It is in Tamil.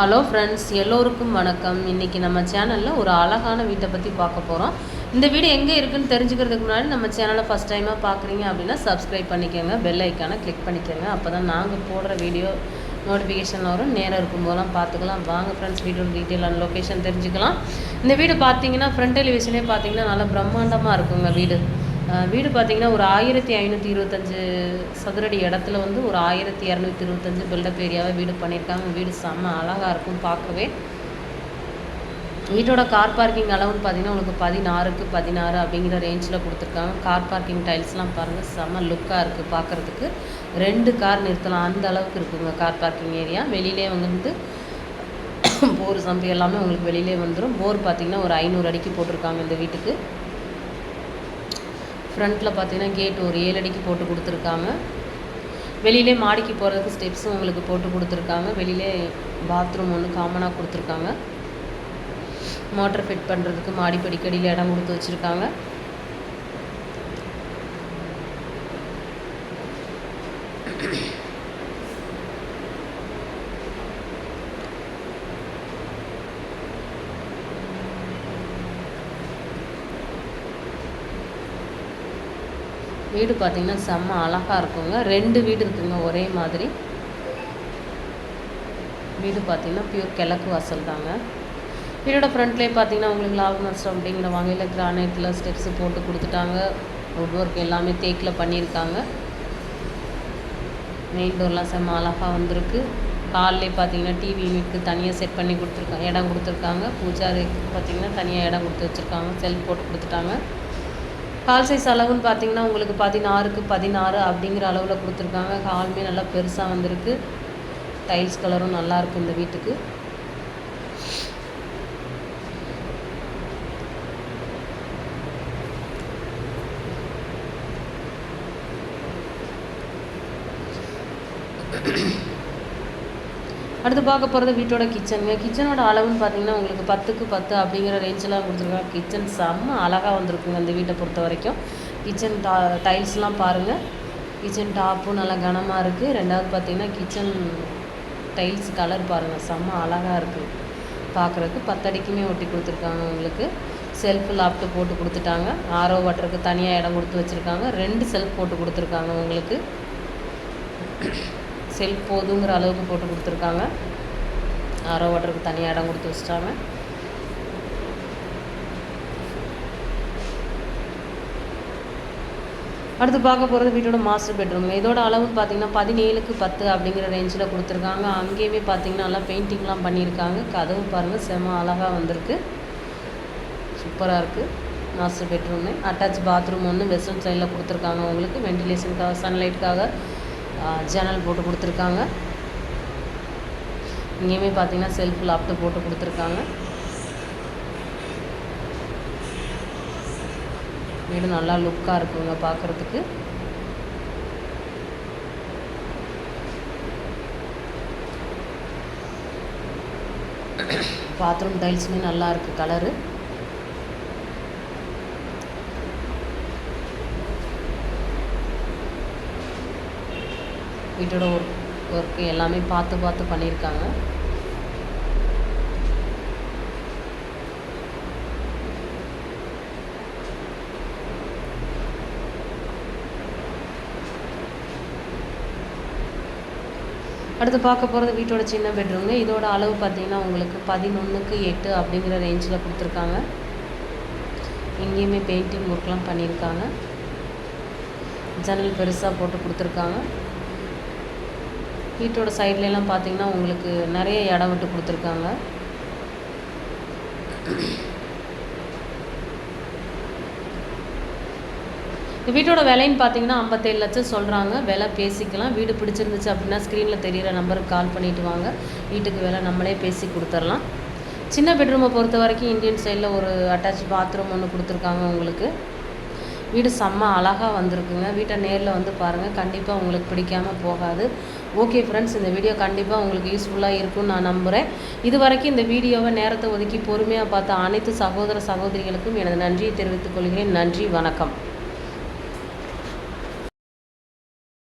ஹலோ ஃப்ரெண்ட்ஸ் எல்லோருக்கும் வணக்கம். இன்றைக்கி நம்ம சேனலில் ஒரு அழகான வீட்டை பற்றி பார்க்க போகிறோம் இந்த வீடு எங்கே இருக்குன்னு தெரிஞ்சுக்கிறதுக்கு முன்னாடி நம்ம சேனலை ஃபஸ்ட் டைமாக பார்க்குறீங்க அப்படின்னா சப்ஸ்கிரைப் பண்ணிக்கோங்க. பெல் ஐக்கானை கிளிக் பண்ணிக்கோங்க. அப்போ தான் நாங்கள் போடுற வீடியோ நோட்டிஃபிகேஷன் வரும். நேரம் இருக்கும்போதெல்லாம் பார்த்துக்கலாம். வாங்க ஃப்ரெண்ட்ஸ் வீடியோ டீட்டெயிலான லொக்கேஷன் தெரிஞ்சுக்கலாம். இந்த வீடு பார்த்தீங்கன்னா ஃப்ரண்ட் எலிவேஷனே பார்த்தீங்கன்னா நல்லா பிரம்மாண்டமாக இருக்குங்க வீடு. வீடு பார்த்தீங்கன்னா ஒரு ஆயிரத்தி ஐநூற்றி இருபத்தஞ்சு சதுரடி இடத்துல வந்து ஒரு ஆயிரத்தி இரநூத்தி இருபத்தஞ்சு பில்டப் ஏரியாவை வீடு பண்ணியிருக்காங்க. வீடு செம்ம அழகாக இருக்கும் பார்க்கவே. வீட்டோட கார் பார்க்கிங் அளவுன்னு பார்த்தீங்கன்னா உங்களுக்கு பதினாறுக்கு பதினாறு அப்படிங்கிற ரேஞ்சில் கொடுத்துருக்காங்க. கார் பார்க்கிங் டைல்ஸ்லாம் பாருங்கள் செம்ம லுக்காக இருக்குது பார்க்குறதுக்கு. ரெண்டு கார் நிறுத்தலாம். அந்த அளவுக்கு இருக்குங்க கார் பார்க்கிங் ஏரியா வெளியிலே வந்து போர் சம்பு எல்லாமே உங்களுக்கு வெளியிலே வந்துடும் போர் பார்த்தீங்கன்னா ஒரு ஐநூறு அடிக்கு போட்டிருக்காங்க இந்த வீட்டுக்கு. ஃப்ரண்ட்டில் பார்த்தீங்கன்னா கேட் ஒரு ஏழு அடிக்கு போட்டு கொடுத்துருக்காங்க. வெளியிலே மாடிக்கு போகிறதுக்கு ஸ்டெப்ஸும் உங்களுக்கு போட்டு கொடுத்துருக்காங்க. வெளியிலே பாத்ரூம் ஒன்று காமனாக கொடுத்துருக்காங்க. மோட்டர் ஃபிட் பண்ணுறதுக்கு மாடி படிக்கடியில் இடம் கொடுத்து வச்சுருக்காங்க. வீடு பார்த்தீங்கன்னா செம்ம அழகாக இருக்குங்க. ரெண்டு வீடு இருக்குங்க ஒரே மாதிரி. வீடு பார்த்தீங்கன்னா பியூர் கிழக்கு வாசல் தாங்க. வீடோட ஃப்ரண்ட்லேயே பார்த்தீங்கன்னா உங்களுக்கு லாபம் நஷ்டம் அப்படிங்கிற வகையில் கிரானைட்டில் ஸ்டெப்ஸு போட்டு கொடுத்துட்டாங்க. வுட் ஒர்க் எல்லாமே தேக்கில் பண்ணியிருக்காங்க. மெயின் டோர்லாம் செம்ம அழகாக வந்திருக்கு. ஹால்லே பார்த்தீங்கன்னா டிவி யூனிட்க்கு தனியாக செட் பண்ணி கொடுத்துருக்காங்க இடம் கொடுத்துருக்காங்க. பூஜாரிக்கு பார்த்தீங்கன்னா தனியாக இடம் கொடுத்து வச்சுருக்காங்க. செல்ஃப் போட்டு கொடுத்துட்டாங்க. கால் சைஸ் அளவுன்னு பார்த்தீங்கன்னா உங்களுக்கு பதினாறுக்கு பதினாறு அப்படிங்கிற அளவில் கொடுத்துருக்காங்க. ஹாலுமே நல்லா பெருசாக வந்திருக்கு. டைல்ஸ் கலரும் நல்லாயிருக்கு இந்த வீட்டுக்கு. அடுத்து பார்க்க போகிறது வீட்டோட கிச்சனுங்க கிச்சனோட அளவுன்னு பார்த்தீங்கன்னா உங்களுக்கு பத்துக்கு பத்து அப்படிங்கிற ரேஞ்செலாம் கொடுத்துருக்காங்க. கிச்சன் செம்ம அழகாக வந்திருக்குங்க இந்த வீட்டை பொறுத்த வரைக்கும். கிச்சன் டா டைல்ஸ்லாம் பாருங்கள் கிச்சன் டாப்பும் நல்லா கனமாக இருக்குது ரெண்டாவது பார்த்தீங்கன்னா கிச்சன் டைல்ஸ் கலர் பாருங்கள் செம்ம அழகாக இருக்குது பார்க்குறதுக்கு பத்தடிக்குமே ஒட்டி கொடுத்துருக்காங்க உங்களுக்கு. செல்ஃப் லாப்ட்டு போட்டு கொடுத்துட்டாங்க. ஆரோ வாட்டருக்கு தனியாக இடம் கொடுத்து வச்சுருக்காங்க. ரெண்டு செல்ஃப் போட்டு கொடுத்துருக்காங்க உங்களுக்கு. செல்ஃப் போதுங்கிற அளவுக்கு போட்டு கொடுத்துருக்காங்க. ஆரோ வாட்டருக்கு தனியாக இடம் கொடுத்து வச்சிட்டாங்க. அடுத்து பார்க்க போகிறது வீட்டோட மாஸ்டர் பெட்ரூம் இதோட அளவுன்னு பார்த்தீங்கன்னா பதினேழுக்கு பத்து அப்படிங்கிற ரேஞ்சில் கொடுத்துருக்காங்க. அங்கேயுமே பார்த்தீங்கன்னா நல்லா பெயிண்டிங்லாம் பண்ணியிருக்காங்க. கதவு பாருங்கள் செம அழகாக வந்திருக்கு. சூப்பராக இருக்குது மாஸ்டர் பெட்ரூம்னு அட்டாச் பாத்ரூம் ஒன்று வெஸ்டர்ன் சைடில் கொடுத்துருக்காங்க உங்களுக்கு. வென்டிலேஷனுக்காக சன்லைட்டுக்காக ஜன்னல் போட்டு கொடுத்துருக்காங்க. இங்கேயுமே பார்த்தீங்கன்னா செல்ஃப் லாப்ட்டு போட்டு கொடுத்துருக்காங்க. வீடு நல்லா லுக்காக இருக்குங்க பார்க்குறதுக்கு. பாத்ரூம் டைல்ஸுமே நல்லா இருக்குது கலரு வீட்டோட ஒர்க் ஒர்க்கு எல்லாமே பார்த்து பார்த்து பண்ணியிருக்காங்க. அடுத்து பார்க்க போகிறது வீட்டோட சின்ன பெட்ரூம்ங்க இதோட அளவு பார்த்தீங்கன்னா உங்களுக்கு பதினொன்றுக்கு எட்டு அப்படிங்கிற ரேஞ்சில் கொடுத்துருக்காங்க. இங்கேயுமே பெயிண்டிங் ஒர்க்லாம் பண்ணியிருக்காங்க. ஜன்னல் பெருசாக போட்டு கொடுத்துருக்காங்க. வீட்டோட சைட்லலாம் பார்த்தீங்கன்னா உங்களுக்கு நிறைய இடம் விட்டு கொடுத்துருக்காங்க. இந்த வீட்டோட விலைன்னு பார்த்தீங்கன்னா ஐம்பத்தேழு லட்சம் சொல்கிறாங்க விலை பேசிக்கலாம். வீடு பிடிச்சிருந்துச்சு அப்படின்னா ஸ்க்ரீனில் தெரிகிற நம்பருக்கு கால் பண்ணிவிட்டு வாங்க. வீட்டுக்கு விலை நம்மளே பேசி கொடுத்துர்லாம். சின்ன பெட்ரூமை பொறுத்த வரைக்கும் இந்தியன் ஸ்டைலில் ஒரு அட்டாச் பாத்ரூம் ஒன்று கொடுத்துருக்காங்க உங்களுக்கு. வீடு செம்ம அழகாக வந்திருக்குங்க. வீட்டை நேரில் வந்து பாருங்கள் கண்டிப்பாக உங்களுக்கு பிடிக்காமல் போகாது. ஓகே ஃப்ரெண்ட்ஸ் இந்த வீடியோ கண்டிப்பாக உங்களுக்கு யூஸ்ஃபுல்லாக இருக்கும்னு நான் நம்புகிறேன் இது வரைக்கும் இந்த வீடியோவை நேரத்தை ஒதுக்கி பொறுமையாக பார்த்த அனைத்து சகோதர சகோதரிகளுக்கும் எனது நன்றியை தெரிவித்துக் கொள்கிறேன். நன்றி வணக்கம்.